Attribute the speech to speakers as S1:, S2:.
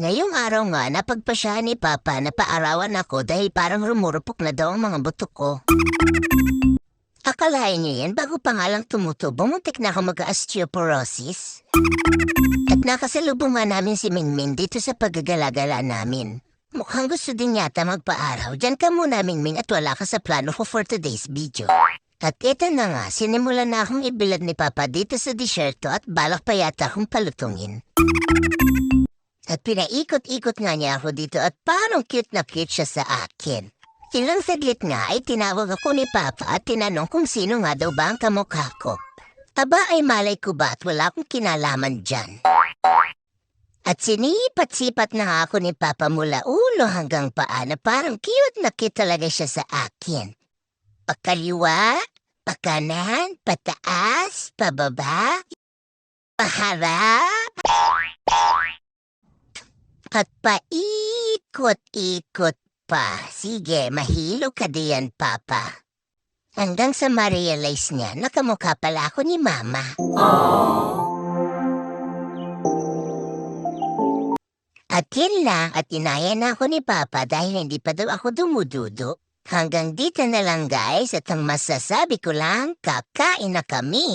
S1: Ngayong araw nga, napagpasya ni Papa na paarawan ako dahil parang rumurupok na daw ang mga buto ko. Akalain niyo yan, bago pa nga lang tumutubo, muntik na ako mag-osteoporosis. At nakasalubong nga namin si Minmin dito sa paggagala-gala namin. Mukhang gusto din yata magpaaraw. Diyan ka muna, Mingming, at wala ka sa plano ko for today's video. At ito na nga, sinimulan na akong ibilad ni Papa dito sa disyerto at balak pa yata akong palutungin. At pinaikot-ikot nga niya ako dito at parang cute na cute siya sa akin. Ilang saglit nga ay tinawag ako ni Papa at tinanong kung sino nga daw ba ang kamukha ko. Aba ay malay ko ba at wala akong kinalaman dyan. At sinipat-sipat na ako ni Papa mula ulo hanggang paa na parang cute na cute talaga siya sa akin. Pakaliwa, pakanan, pataas, pababa, paharap, at paikot-ikot pa. Sige, mahilo ka diyan, Papa. Hanggang sa ma-realize niya, nakamukha pala ako ni Mama. At yun lang, at inaya na ako ni Papa dahil hindi pa daw ako dumududo. Hanggang dito na lang guys at ang masasabi ko lang, kakain na kami.